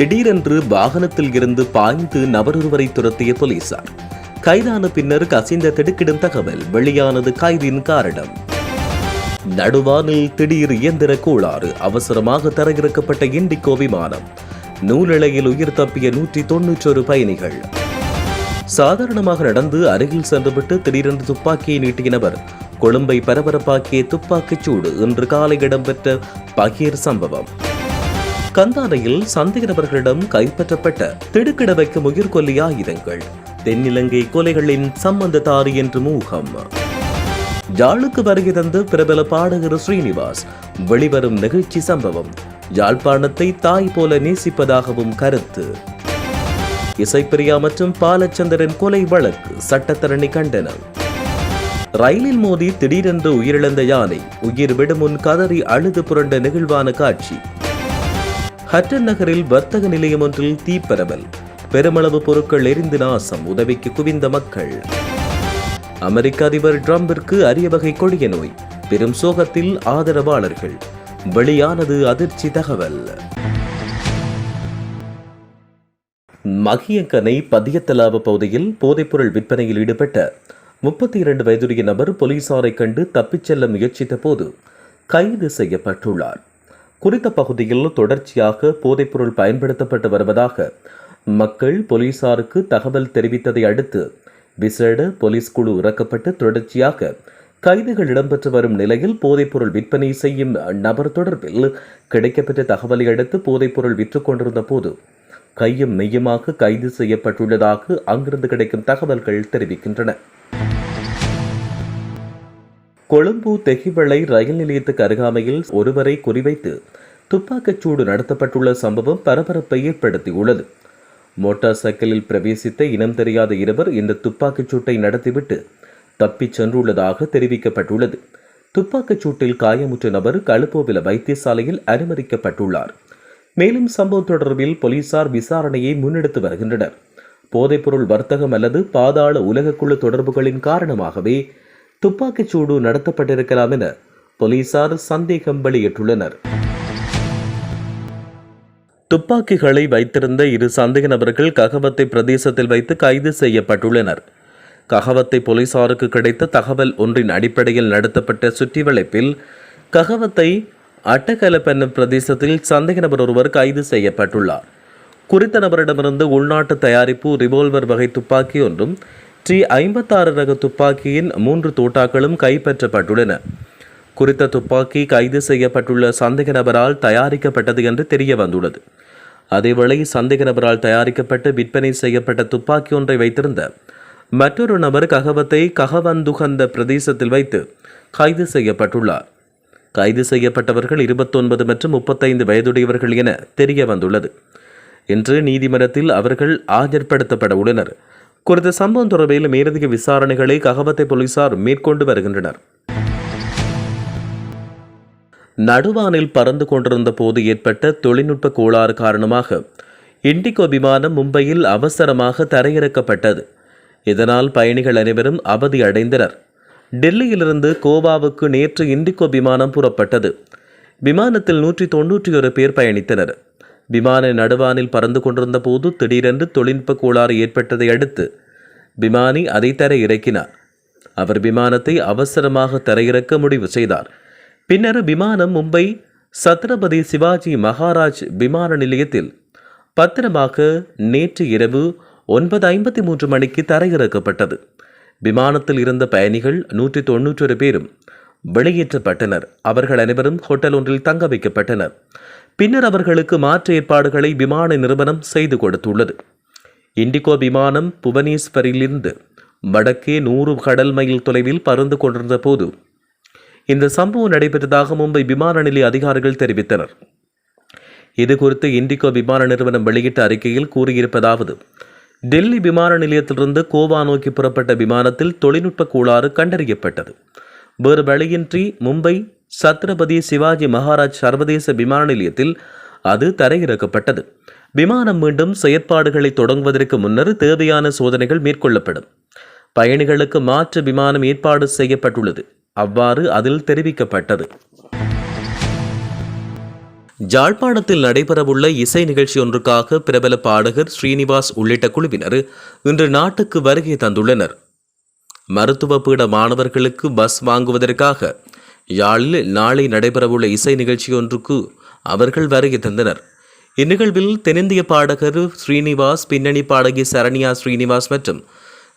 திடீரென்று வாகனத்தில் இருந்து பாய்ந்து நபரொருவரை துரத்திய போலீசார். கைதான பின்னர் கசிந்த திடுக்கிடும் தகவல் வெளியானது கைதின் காரணம் நடுவானில் திடீர் இயந்திர கோளாறு அவசரமாக தரையிறக்கப்பட்ட இண்டிகோ விமானம். நூலிழையில் உயிர் தப்பிய நூற்றி தொன்னூற்றொரு பயணிகள். சாதாரணமாக நடந்து அருகில் சென்றுவிட்டு திடீரென்று துப்பாக்கியை நீட்டிய நபர் கொழும்பை பரபரப்பாக்கிய துப்பாக்கிச் சூடு இன்று காலை இடம்பெற்ற பகீர் சம்பவம். கந்தானையில் சந்தேக நபர்களிடம் கைப்பற்றப்பட்ட திடுக்கிட வைக்கும் உயிர்கொல்லி ஆயுதங்கள் தென்னிலங்கை கொலைகளின் சம்பந்ததாரி என்று மூகம். யாழுக்கு வருகை தந்து பிரபல பாடகர் ஸ்ரீனிவாஸ் வெளிவரும் நிகழ்ச்சி சம்பவம் யாழ்ப்பாணத்தை தாய் போல நேசிப்பதாகவும் கருத்து. இசைப்பிரியா மற்றும் பாலச்சந்திரன் கொலை வழக்கு சட்டத்தரணி கண்டனம். ரயிலில் மோதி திடீரென்று உயிரிழந்த யானை உயிர் விடுமுன் கதறி அழுது புரண்ட நெகிழ்வான காட்சி. ஹட்டன் நகரில் வர்த்தக நிலையம் ஒன்றில் தீப்பரவல் பெருமளவு பொருட்கள் எரிந்து நாசம். உதவிக்கு குவிந்த மக்கள். அமெரிக்க அதிபர் டிரம்பிற்கு அரிய வகை கொடிய நோய். பெரும் சோகத்தில் ஆதரவாளர்கள். வெளியானது அதிர்ச்சி தகவல். மகியக்கனை பதியத்தலாவு பகுதியில் போதைப்பொருள் விற்பனையில் ஈடுபட்ட முப்பத்தி இரண்டு வயதுடைய நபர் போலீசாரை கண்டு தப்பிச் செல்ல முயற்சித்த போது கைது செய்யப்பட்டுள்ளார். குறித்த பகுதியில் தொடர்ச்சியாக போதைப்பொருள் பயன்படுத்தப்பட்டு வருவதாக மக்கள் போலீசாருக்கு தகவல் தெரிவித்ததை அடுத்து விசேட போலீஸ் குழு இறக்கப்பட்டு தொடர்ச்சியாக கைதுகள் இடம்பெற்று வரும் நிலையில் போதைப்பொருள் விற்பனை செய்யும் நபர் தொடர்பில் கிடைக்கப்பெற்ற தகவலை அடுத்து போதைப்பொருள் விற்றுக் கொண்டிருந்த போது கையும் மெய்யுமாக கைது செய்யப்பட்டுள்ளதாக அங்கிருந்து கிடைக்கும் தகவல்கள் தெரிவிக்கின்றன. கொழும்பு தெகிவளை ரயில் நிலையத்துக்கு அருகாமையில் ஒருவரை குறிவைத்து துப்பாக்கிச்சூடு நடத்தப்பட்டுள்ள சம்பவம் பரபரப்பை ஏற்படுத்தியுள்ளது. மோட்டார் சைக்கிளில் பிரவேசித்த இனம் தெரியாத இருவர் இந்த துப்பாக்கிச் சூட்டை நடத்திவிட்டு தப்பிச் சென்றுள்ளதாக தெரிவிக்கப்பட்டுள்ளது. துப்பாக்கிச் சூட்டில் காயமுற்ற நபர் கழுப்போவில வைத்தியசாலையில் அனுமதிக்கப்பட்டுள்ளார். மேலும் சம்பவம் தொடர்பில் போலீசார் விசாரணையை முன்னெடுத்து வருகின்றனர். போதைப்பொருள் வர்த்தகம் அல்லது பாதாள உலகக்குழு தொடர்புகளின் காரணமாகவே துப்பாக்கிச் சூடு நடத்தப்பட்டிருக்கலாம் என போலீசார் சந்தேகம் வெளியிட்டுள்ளனர். துப்பாக்கிகளை வைத்திருந்த இரு சந்தேக நபர்கள் ககவத்தை பிரதேசத்தில் வைத்து கைது செய்யப்பட்டுள்ளனர். ககவத்தை போலீசாருக்கு கிடைத்த தகவல் ஒன்றின் அடிப்படையில் நடத்தப்பட்ட சுற்றிவளைப்பில் ககவத்தை அட்டகலப்பென்ன பிரதேசத்தில் சந்தேக நபர் ஒருவர் கைது செய்யப்பட்டுள்ளார். குறித்த நபரிடமிருந்து உள்நாட்டு தயாரிப்பு ரிவால்வர் வகை துப்பாக்கி ஒன்றும் டி ஐம்பத்தாறு ரக துப்பாக்கியின் மூன்று தோட்டாக்களும் கைப்பற்றப்பட்டுள்ளன. குறித்த துப்பாக்கி கைது செய்யப்பட்டுள்ள சந்தேக நபரால் தயாரிக்கப்பட்டது என்று தெரிய வந்துள்ளது. அதேவேளை சந்தேக நபரால் தயாரிக்கப்பட்டு விற்பனை செய்யப்பட்ட துப்பாக்கி ஒன்றை வைத்திருந்த மற்றொரு நபர் ககவத்தை ககவந்துகந்த பிரதேசத்தில் வைத்து கைது செய்யப்பட்டுள்ளார். கைது செய்யப்பட்டவர்கள் இருபத்தொன்பது மற்றும் முப்பத்தைந்து வயதுடையவர்கள் என தெரிய வந்துள்ளது. இன்று நீதிமன்றத்தில் அவர்கள் ஆஜர்படுத்தப்பட உள்ளனர். குறித்த சம்பவம் தொடர்பில் மேலதிக விசாரணைகளை ககவத்தை போலீசார் மேற்கொண்டு வருகின்றனர். நடுவானில் பறந்து கொண்டிருந்த போது ஏற்பட்ட தொழில்நுட்ப கோளாறு காரணமாக இண்டிகோ விமானம் மும்பையில் அவசரமாக தரையிறக்கப்பட்டது. இதனால் பயணிகள் அனைவரும் அவதி அடைந்தனர். டெல்லியிலிருந்து கோவாவுக்கு நேற்று இண்டிகோ விமானம் புறப்பட்டது. விமானத்தில் நூற்றி தொன்னூற்றி ஒரு பேர் பயணித்தனர். விமான நடுவானில் பறந்து கொண்டிருந்த போது திடீரென்று தொழில்நுட்ப கோளாறு ஏற்பட்டதை அடுத்து விமானி அதை தர இறக்கினார். அவர் விமானத்தை அவசரமாக தரையிறக்க முடிவு செய்தார். பின்னர் விமானம் மும்பை சத்ரபதி சிவாஜி மகாராஜ் விமான நிலையத்தில் பத்திரமாக நேற்று இரவு ஒன்பது ஐம்பத்தி மூன்று மணிக்கு தரையிறக்கப்பட்டது. விமானத்தில் இருந்த பயணிகள் நூற்றி தொன்னூற்றொரு பேரும் வெளியேற்றப்பட்டனர். அவர்கள் அனைவரும் ஹோட்டல் ஒன்றில் தங்க வைக்கப்பட்டனர். பின்னர் அவர்களுக்கு மாற்று ஏற்பாடுகளை விமான நிறுவனம் செய்து கொடுத்துள்ளது. இண்டிகோ விமானம் புவனேஸ்வரிலிருந்து வடக்கே நூறு கடல் மைல் தொலைவில் பறந்து கொண்டிருந்த போது இந்த சம்பவம் நடைபெற்றதாக மும்பை விமான நிலைய அதிகாரிகள் தெரிவித்தனர். இது குறித்து இண்டிகோ விமான நிறுவனம் வெளியிட்ட அறிக்கையில் கூறியிருப்பதாவது டெல்லி விமான நிலையத்திலிருந்து கோவா நோக்கி புறப்பட்ட விமானத்தில் தொழில்நுட்ப கோளாறு கண்டறியப்பட்டது. வேறு வழியின்றி மும்பை சத்ரபதி சிவாஜி மகாராஜ் சர்வதேச விமான நிலையத்தில் அது தரையிறக்கப்பட்டது. விமானம் மீண்டும் செயற்பாடுகளை தொடங்குவதற்கு முன்னர் தேவையான சோதனைகள் மேற்கொள்ளப்படும். பயணிகளுக்கு மாற்று விமானம் ஏற்பாடு செய்யப்பட்டுள்ளது. அவ்வாறு அதில் தெரிவிக்கப்பட்டது. ஜாழ்ப்பாணத்தில் நடைபெறவுள்ள இசை நிகழ்ச்சி ஒன்றுக்காக பிரபல பாடகர் ஸ்ரீனிவாஸ் உள்ளிட்ட குழுவினர் இன்று நாட்டுக்கு வருகை தந்துள்ளனர். மருத்துவ பீட மாணவர்களுக்கு பஸ் வாங்குவதற்காக யாழில் நாளை நடைபெறவுள்ள இசை நிகழ்ச்சி ஒன்றுக்கு அவர்கள் வருகை தந்தனர். இந்நிகழ்வில் தென்னிந்திய பாடகர் ஸ்ரீனிவாஸ் பின்னணி பாடகி சரண்யா ஸ்ரீனிவாஸ் மற்றும்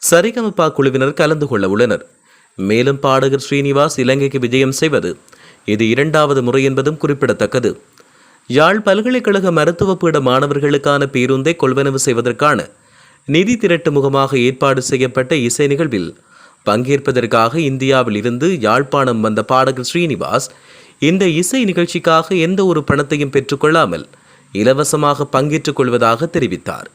சரிகமபா குழுவினர் கலந்து கொள்ள உள்ளனர். மேலும் பாடகர் ஸ்ரீனிவாஸ் இலங்கைக்கு விஜயம் செய்வது இது இரண்டாவது முறை என்பதும் குறிப்பிடத்தக்கது. யாழ் பல்கலைக்கழக மருத்துவ பீட மாணவர்களுக்கான பேருந்தை கொள்வனவு செய்வதற்கான நிதி திரட்டு முகமாக ஏற்பாடு செய்யப்பட்ட இசை நிகழ்வில் பங்கேற்பதற்காக இந்தியாவில் இருந்து யாழ்ப்பாணம் வந்த பாடகர் ஸ்ரீனிவாஸ் இந்த இசை நிகழ்ச்சிக்காக எந்த ஒரு பணத்தையும் பெற்றுக்கொள்ளாமல் இலவசமாக பங்கேற்றுக் கொள்வதாக தெரிவித்தார்.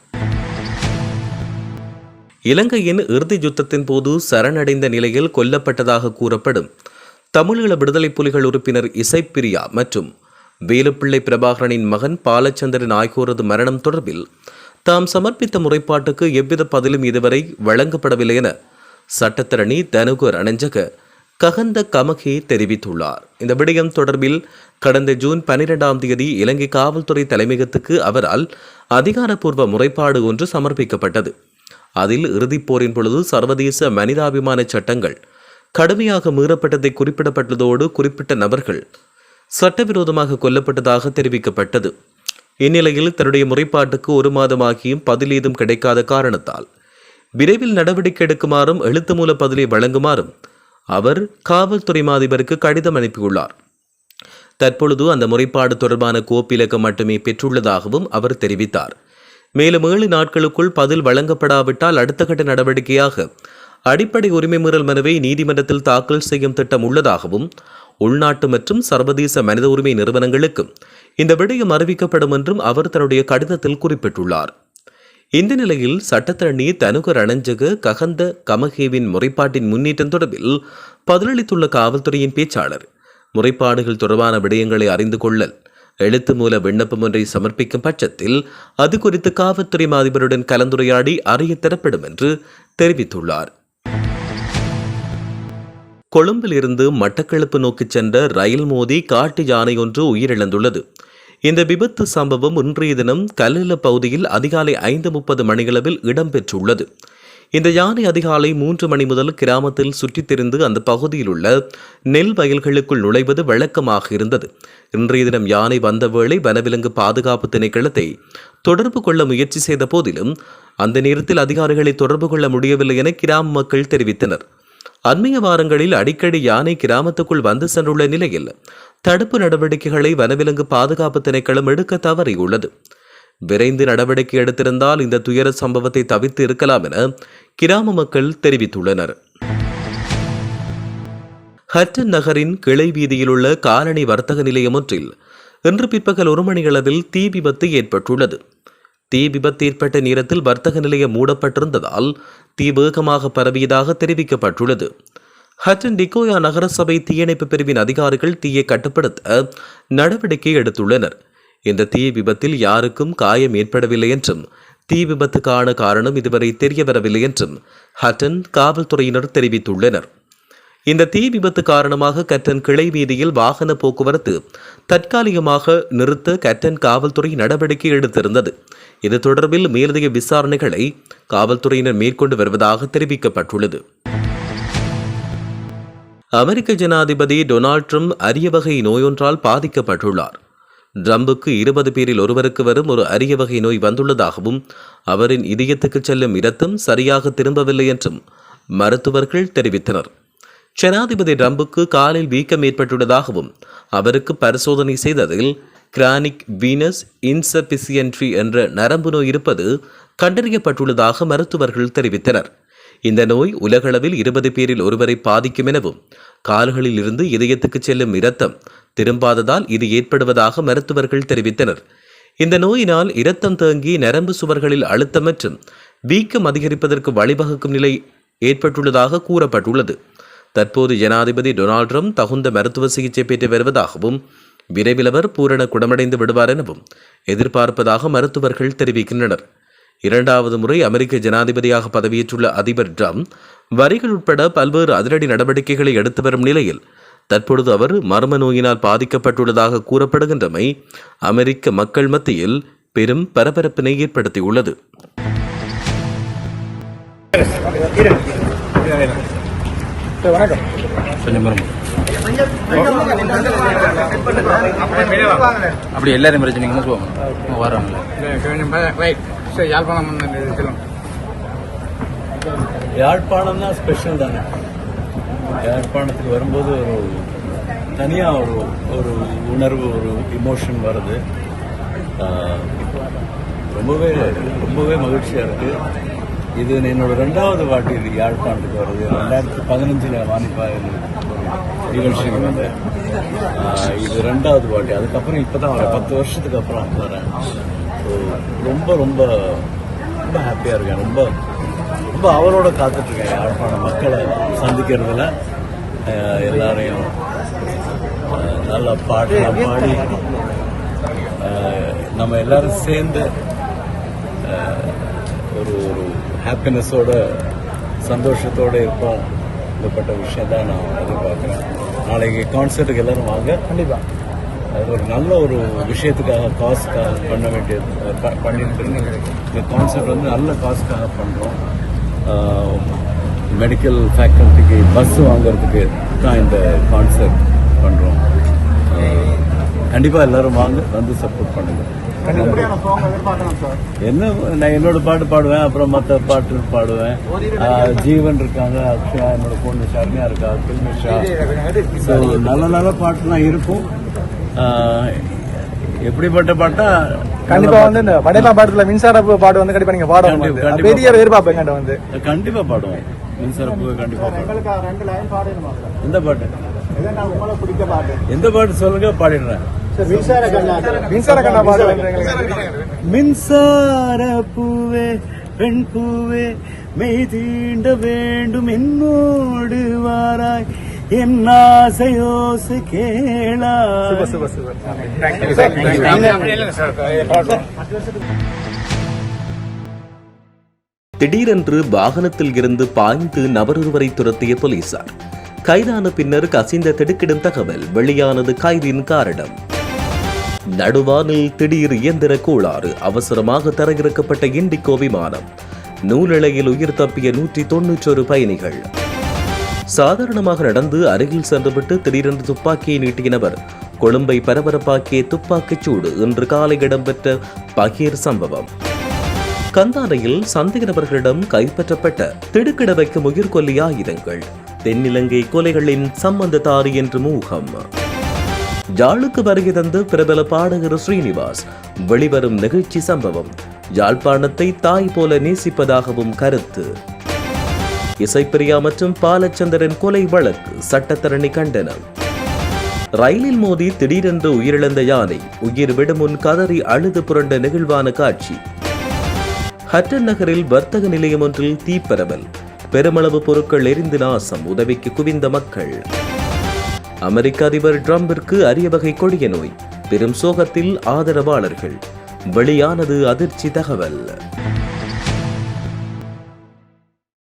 இலங்கையின் இறுதி யுத்தத்தின் போது சரணடைந்த நிலையில் கொல்லப்பட்டதாக கூறப்படும் தமிழீழ விடுதலை புலிகள் உறுப்பினர் இசைப்பிரியா மற்றும் வேலுப்பிள்ளை பிரபாகரனின் மகன் பாலச்சந்திரன் ஆகியோரது மரணம் தொடர்பில் தாம் சமர்ப்பித்த முறைப்பாட்டுக்கு எவ்வித பதிலும் இதுவரை வழங்கப்படவில்லை என சட்டத்தரணி தனுகு ரணஞ்சக ககந்த கமகே தெரிவித்துள்ளார். இந்த விடயம் தொடர்பில் கடந்த ஜூன் பனிரெண்டாம் தேதி இலங்கை காவல்துறை தலைமையகத்துக்கு அவரால் அதிகாரப்பூர்வ முறைப்பாடு ஒன்று சமர்ப்பிக்கப்பட்டது. அதில் இறுதிப் போரின் பொழுது சர்வதேச மனிதாபிமான சட்டங்கள் கடுமையாக மீறப்பட்டதை குறிப்பிடப்பட்டதோடு குறிப்பிட்ட நபர்கள் சட்டவிரோதமாக கொல்லப்பட்டதாக தெரிவிக்கப்பட்டது. இந்நிலையில் தன்னுடைய முறைப்பாட்டுக்கு ஒரு மாதமாகியும் பதில் ஏதும் கிடைக்காத காரணத்தால் விரைவில் நடவடிக்கை எடுக்குமாறும் எழுத்து மூல பதிலை வழங்குமாறும் அவர் காவல்துறை மாதிபருக்கு கடிதம் அனுப்பியுள்ளார். தற்பொழுது அந்த முறைப்பாடு தொடர்பான கோப்பிலக்கம் மட்டுமே பெற்றுள்ளதாகவும் அவர் தெரிவித்தார். மேலும் ஏழு நாட்களுக்குள் பதில் வழங்கப்படாவிட்டால் அடுத்த கட்ட நடவடிக்கையாக அடிப்படை உரிமை மீறல் மனுவை நீதிமன்றத்தில் தாக்கல் செய்யும் திட்டம் உள்ளதாகவும் உள்நாட்டு மற்றும் சர்வதேச மனித உரிமை நிறுவனங்களுக்கும் இந்த விடயம் அறிவிக்கப்படும் என்றும் அவர் தன்னுடைய கடிதத்தில் குறிப்பிட்டுள்ளார். இந்த நிலையில் சட்டத்தரணி தனுக ரணஞ்சக ககந்த கமகேவின் முறைப்பாட்டின் முன்னேற்றம் தொடர்பில் பதிலளித்துள்ள காவல்துறையின் பேச்சாளர் முறைப்பாடுகள் தொடர்பான விடயங்களை அறிந்து கொள்ளல் எழுத்து மூல விண்ணப்பம் ஒன்றை சமர்ப்பிக்கும் பட்சத்தில் அது குறித்து காவல்துறை அதிபருடன் கலந்துரையாடி அறிய தரப்படும் என்று தெரிவித்துள்ளார். கொழும்பில் இருந்து மட்டக்களப்பு நோக்கி சென்ற ரயில் மோதி காட்டு யானை ஒன்று உயிரிழந்துள்ளது. இந்த விபத்து சம்பவம் இன்றைய தினம் கல்லில பகுதியில் அதிகாலை ஐந்து முப்பது மணிகளவில் இடம்பெற்றுள்ளது. இந்த யானை அதிகாலை மூன்று மணி முதல் கிராமத்தில் சுற்றித் திரிந்து அந்த பகுதியில் உள்ள நெல் வயல்களுக்குள் நுழைவது வழக்கமாக இருந்தது. இன்றைய தினம் யானை வந்த வேளை வனவிலங்கு பாதுகாப்பு திணைக்களத்தை தொடர்பு கொள்ள முயற்சி செய்த போதிலும் அந்த நேரத்தில் அதிகாரிகளை தொடர்பு கொள்ள முடியவில்லை என கிராம மக்கள் தெரிவித்தனர். அண்மைய வாரங்களில் அடிக்கடி யானை கிராமத்துக்குள் வந்து சென்றுள்ள நிலையில் தடுப்பு நடவடிக்கைகளை வனவிலங்கு பாதுகாப்பு திணைக்களம் எடுக்க தவறியுள்ளது. விரைந்து நடவடிக்கை எடுத்திருந்தால் இந்த துயர சம்பவத்தை தவிர்த்து இருக்கலாம் என கிராம மக்கள் தெரிவித்துள்ளனர். ஹட்டன் நகரின் கிளை வீதியில் உள்ள காலனி வர்த்தக நிலையம் ஒன்றில் இன்று பிற்பகல் ஒரு மணியளவில் தீ விபத்து ஏற்பட்டுள்ளது. தீ விபத்து ஏற்பட்ட நேரத்தில் வர்த்தக நிலையம் மூடப்பட்டிருந்ததால் தீ வேகமாக பரவியதாக தெரிவிக்கப்பட்டுள்ளது. ஹட்டன் டிகோயா நகரசபை தீயணைப்பு பிரிவின் அதிகாரிகள் தீயை கட்டுப்படுத்த நடவடிக்கை எடுத்துள்ளனர். இந்த தீ விபத்தில் யாருக்கும் காயம் ஏற்படவில்லை என்றும் தீ விபத்துக்கான காரணம் இதுவரை தெரியவரவில்லை என்றும் ஹட்டன் காவல்துறையினர் தெரிவித்துள்ளனர். இந்த தீ விபத்து காரணமாக கட்டன் கிளை வீதியில் வாகன போக்குவரத்து தற்காலிகமாக நிறுத்த கட்டன் காவல்துறை நடவடிக்கை எடுத்திருந்தது. இது தொடர்பில் மேலதிக விசாரணைகளை காவல்துறையினர் மேற்கொண்டு வருவதாக தெரிவிக்கப்பட்டுள்ளது. அமெரிக்க ஜனாதிபதி டொனால்ட் ட்ரம்ப் அரிய வகை நோயொன்றால் பாதிக்கப்பட்டுள்ளார். ட்ரம்புக்கு இருபது பேரில் ஒருவருக்கு வரும் ஒரு அரிய வகை நோய் வந்துள்ளதாகவும் அவரின் இதயத்துக்கு செல்லும் இரத்தம் சரியாக திரும்பவில்லை என்றும் மருத்துவர்கள் தெரிவித்தனர். ஜனாதிபதி ட்ரம்புக்கு காலில் வீக்கம் ஏற்பட்டுள்ளதாகவும் அவருக்கு பரிசோதனை செய்ததில் கிரானிக் வீனஸ் இன்சபிசியன்ட்ரி என்ற நரம்பு நோய் இருப்பது கண்டறியப்பட்டுள்ளதாக மருத்துவர்கள் தெரிவித்தனர். இந்த நோய் உலகளவில் இருபது பேரில் ஒருவரை பாதிக்கும் எனவும் கால்களில் இருந்து இதயத்துக்கு செல்லும் இரத்தம் திரும்பாததால் இது ஏற்படுவதாக மருத்துவர்கள் தெரிவித்தனர். இந்த நோயினால் இரத்தம் தேங்கி நரம்பு சுவர்களில் அழுத்தம் மற்றும் வீக்கம் அதிகரிப்பதற்கு வழிவகுக்கும் நிலை ஏற்பட்டுள்ளதாக கூறப்பட்டுள்ளது. தற்போது ஜனாதிபதி டொனால்ட் ட்ரம்ப் தகுந்த மருத்துவ சிகிச்சை பெற்று வருவதாகவும் விரைவில் அவர் பூரண குணமடைந்து விடுவார் எனவும் எதிர்பார்ப்பதாக மருத்துவர்கள் தெரிவிக்கின்றனர். இரண்டாவது முறை அமெரிக்க ஜனாதிபதியாக பதவியேற்றுள்ள அதிபர் ட்ரம்ப் வரிகள் உட்பட பல்வேறு அதிரடி நடவடிக்கைகளை எடுத்து வரும் நிலையில் தற்பொழுது அவர் மர்ம நோயினால் பாதிக்கப்பட்டுள்ளதாக கூறப்படுகின்றமை அமெரிக்க மக்கள் மத்தியில் பெரும் பரபரப்பினை ஏற்படுத்தியுள்ளது. வணக்கம். கொஞ்சம் வரும். அப்படி எல்லாரும் பிரச்சனைங்க சொல்லுவாங்க வராங்களே கொஞ்சம் ரைட் சரி யாழ்ப்பாணம் வந்து சொல்லுங்க யாழ்ப்பாணம்னா ஸ்பெஷல் தானே. யாழ்ப்பாணத்துக்கு வரும்போது ஒரு தனியாக ஒரு ஒரு உணர்வு ஒரு இமோஷன் வருது. ரொம்பவே ரொம்பவே மகிழ்ச்சியாக இருக்குது இது என்னோட ரெண்டாவது வாட்டி இது யாழ்ப்பாணத்துக்கு வருது. ரெண்டாயிரத்தி பதினஞ்சில் வாணிப்பாயில் நிகழ்ச்சிக்கு வந்தேன் இது ரெண்டாவது வாட்டி. அதுக்கப்புறம் இப்போ தான் வரேன். பத்து வருஷத்துக்கு அப்புறம் வரேன். ஸோ ரொம்ப ரொம்ப ரொம்ப ஹாப்பியாக இருக்கேன். ரொம்ப ரொம்ப அவரோட காத்துட்டு இருக்கேன். யாழ்ப்பாண மக்களை சந்திக்கிறதுல எல்லாரையும் நல்லா நல்ல பாடி நம்ம எல்லாரும் சேர்ந்து ஒரு ஒரு ஹாப்பினஸோட சந்தோஷத்தோட இருப்போம். இப்படிப்பட்ட விஷயம் தான் நான் எதிர்பார்க்குறேன். நாளைக்கு கான்சர்ட்டுக்கு எல்லாரும் வாங்க. கண்டிப்பா. அது ஒரு நல்ல ஒரு விஷயத்துக்காக காசுக்காக பண்ண வேண்டியது பண்ணிட்டு. இந்த கான்செப்ட் வந்து நல்ல காசுக்காக பண்ணுறோம் மெடிக்கல் ஃபேக்கல்ட்டிக்கு பஸ் வாங்குறதுக்கு தான் இந்த கான்செப்ட் பண்ணுறோம் கண்டிப்பாக எல்லாரும் வாங்க வந்து சப்போர்ட் பண்ணுங்க. என்ன நான் என்னோட பாட்டு பாடுவேன் அப்புறம் மற்ற பாட்டு பாடுவேன் ஜீவன் இருக்காங்க அக்ஷயா என்னோட பொண்ணு ஷர்மியா இருக்கா கில்மிஷா ஸோ நல்ல நல்ல பாட்டுலாம் இருக்கும். எப்படிப்பட்ட பாட்டா? கண்டிப்பா வந்து இந்த படையப்பா பாடத்துல மின்சார பூ பாட்டு வந்து கண்டிப்பா நீங்க பாடணும். பெரிய எதிர்பார்ப்பு எங்கிட்ட வந்து. கண்டிப்பா பாடுவோம். மின்சார பூவை கண்டிப்பா எந்த பாட்டு? உங்களை பிடிக்க பாட்டு? எந்த பாட்டு சொல்லுங்க பாடிடுறேன். மின்சார கண்ணா மின்சார கண்ணா மின்சார பூவே பெண் பூவே மெய் தீண்ட வேண்டும் என்னோடு வாராய். என் ஆசையோசை கேளா திடீரென்று வாகனத்தில் இருந்து பாய்ந்து நபரொருவரை துரத்திய போலீசார். கைதான பின்னர் கசிந்த திடுக்கிடும் தகவல் வெளியானது கைதின் காரணம் நடுவானில் திடீர் இயந்திர கோளாறு அவசரமாக தரையிறக்கப்பட்ட இண்டிகோ விமானம். நூலிழையில் உயிர் தப்பிய நூற்றி தொன்னூற்றொரு பயணிகள். சாதாரணமாக நடந்து அருகில் சென்றுவிட்டு திடீரென்று துப்பாக்கியை நீட்டிய நபர் கொழும்பை பரபரப்பாக்கிய துப்பாக்கிச் சூடு இன்று காலை இடம்பெற்ற பகீர் சம்பவம். கந்தானையில் சந்தேக நபர்களிடம் கைப்பற்றப்பட்ட திடுக்கிட வைக்கும் உயிர்கொல்லி ஆயுதங்கள் தென்னிலங்கை கொலைகளின் சம்பந்ததாரி என்று மூகம். யாழுக்கு வருகை தந்து பிரபல பாடகர் ஸ்ரீனிவாஸ் வெளிவரும் நிகழ்ச்சி சம்பவம் யாழ்ப்பாணத்தை தாய் போல நேசிப்பதாகவும் கருத்து. இசைப்பிரியா மற்றும் பாலச்சந்திரன் கொலை வழக்கு சட்டத்தரணி கண்டனம். ரயிலில் மோதி திடீரென்று உயிரிழந்த யானை உயிர் விடும் முன் கதறி அழுது புரண்ட நெகிழ்வான காட்சி. ஹட்டன் நகரில் வர்த்தக நிலையம் ஒன்றில் தீப்பரவல் பெருமளவு பொருட்கள் எரிந்து நாசம் உதவிக்கு குவிந்த மக்கள். அமெரிக்க அதிபர் டிரம்பிற்கு அரிய வகை கொடிய நோய். பெரும் சோகத்தில் ஆதரவாளர்கள். வெளியானது அதிர்ச்சி தகவல்.